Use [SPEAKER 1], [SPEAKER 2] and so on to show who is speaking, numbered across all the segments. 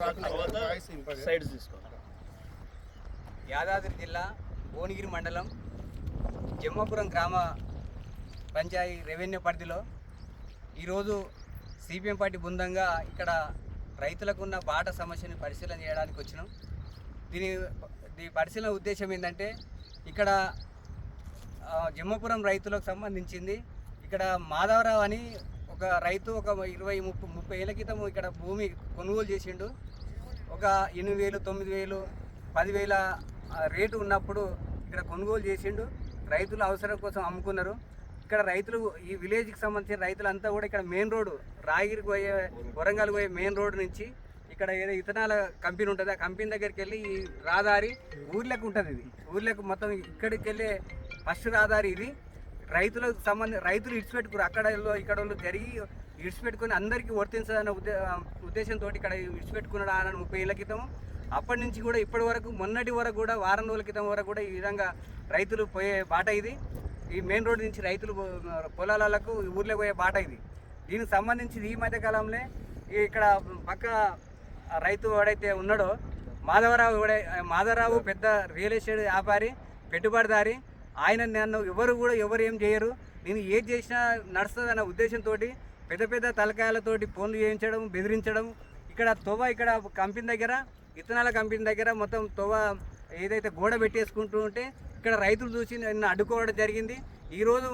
[SPEAKER 1] Sides
[SPEAKER 2] Yadadri జిల్లా భువనగిరి మండలం జమ్మపురం గ్రామ పంచాయతీ రెవెన్యూ పరిధిలో ఈరోజు సిపిఎం పార్టీ బృందంగా ఇక్కడ రైతులకు ఉన్న బాట సమస్యని పరిశీలన చేయడానికి వచ్చినాం. దీని దీని పరిశీలన ఉద్దేశం ఏంటంటే ఇక్కడ జమ్మపురం రైతులకు సంబంధించింది. ఇక్కడ మాధవరావు అని ఒక రైతు ఒక ఇరవై ముప్పై ముప్పై ఏళ్ళ క్రితం ఇక్కడ భూమి కొనుగోలు చేసిండు. ఒక ఎనిమిది వేలు తొమ్మిది వేలు పదివేల రేటు ఉన్నప్పుడు ఇక్కడ కొనుగోలు చేసిండు. రైతుల అవసరం కోసం అమ్ముకున్నారు. ఇక్కడ రైతులు ఈ విలేజ్కి సంబంధించిన రైతులంతా కూడా ఇక్కడ మెయిన్ రోడ్డు రాగిరికి పోయే వరంగల్ పోయే మెయిన్ రోడ్డు నుంచి ఇక్కడ ఏదో ఇతనాల కంపెనీ ఉంటుంది. ఆ కంపెనీ దగ్గరికి వెళ్ళి ఈ రాదారి ఊర్లకు ఉంటుంది ఇది. ఊర్లకు మొత్తం ఇక్కడికి వెళ్ళే ఫస్ట్ రాదారి ఇది. రైతులకు సంబంధం రైతులు ఇడిచిపెట్టుకురు. అక్కడ ఇక్కడ వాళ్ళు జరిగి ఇడిచిపెట్టుకుని అందరికీ వర్తించదన్న ఉద్దే ఉద్దేశంతో ఇక్కడ ఇడిచిపెట్టుకున్నాడు ఆయన ముప్పై ఏళ్ళ క్రితం. అప్పటి నుంచి కూడా ఇప్పటి వరకు మొన్నటి వరకు కూడా వారం రోజుల క్రితం వరకు కూడా ఈ విధంగా రైతులు పోయే బాట ఇది. ఈ మెయిన్ రోడ్ నుంచి రైతులు పొలాలకు ఊర్లో పోయే బాట ఇది. దీనికి సంబంధించి ఈ మధ్యకాలంలో ఇక్కడ పక్క రైతు ఎవడైతే ఉన్నాడో మాధవరావు ఎవడై మాధవరావు పెద్ద రియల్ ఎస్టేట్ వ్యాపారి పెట్టుబడిదారి ఆయన నన్ను ఎవరు కూడా ఎవరు ఏం చేయరు. నేను ఏది చేసినా నడుస్తుంది అన్న ఉద్దేశంతో పెద్ద పెద్ద తలకాయలతోటి ఫోన్లు చేయించడం బెదిరించడం ఇక్కడ తొవ్వ ఇక్కడ కంపెనీ దగ్గర విత్తనాల కంపెనీ దగ్గర మొత్తం తొవ్వ ఏదైతే గోడ పెట్టేసుకుంటూ ఉంటే ఇక్కడ రైతులు చూసి నిన్న అడ్డుకోవడం జరిగింది. ఈరోజు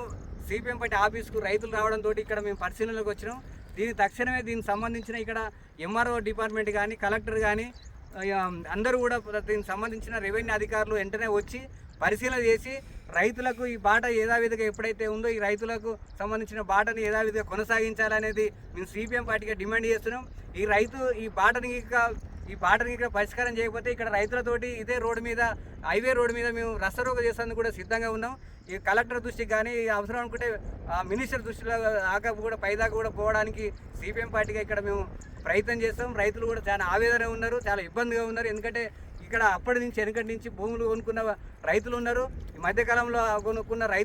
[SPEAKER 2] సిపిఎం పార్టీ ఆఫీస్కు రైతులు రావడంతో ఇక్కడ మేము పరిశీలనలోకి వచ్చినాం. దీనికి తక్షణమే దీనికి సంబంధించిన ఇక్కడ ఎంఆర్ఓ డిపార్ట్మెంట్ కానీ కలెక్టర్ కానీ అందరూ కూడా దీనికి సంబంధించిన రెవెన్యూ అధికారులు వెంటనే వచ్చి పరిశీలన చేసి రైతులకు ఈ బాట యథావిధిగా ఎప్పుడైతే ఉందో ఈ రైతులకు సంబంధించిన బాటని యథావిధిగా కొనసాగించాలనేది మేము సిపిఎం పార్టీగా డిమాండ్ చేస్తున్నాం. ఈ రైతు ఈ బాటని ఇక ఈ బాటని ఇక్కడ పరిష్కారం చేయకపోతే ఇక్కడ రైతులతోటి ఇదే రోడ్డు మీద హైవే రోడ్డు మీద మేము రసరోగ చేసేందుకు కూడా సిద్ధంగా ఉన్నాం. ఈ కలెక్టర్ దృష్టికి కానీ అవసరం అనుకుంటే ఆ మినిస్టర్ దృష్టిలో దాకా కూడా పైదాకా కూడా పోవడానికి సిపిఎం పార్టీగా ఇక్కడ మేము ప్రయత్నం చేస్తాం. రైతులు కూడా చాలా ఆవేదన ఉన్నారు చాలా ఇబ్బందిగా ఉన్నారు. ఎందుకంటే ఇక్కడ అప్పటి నుంచి వెనకటి నుంచి భూములు కొనుక్కున్న రైతులు ఉన్నారు. ఈ మధ్యకాలంలో కొనుక్కున్న రైతు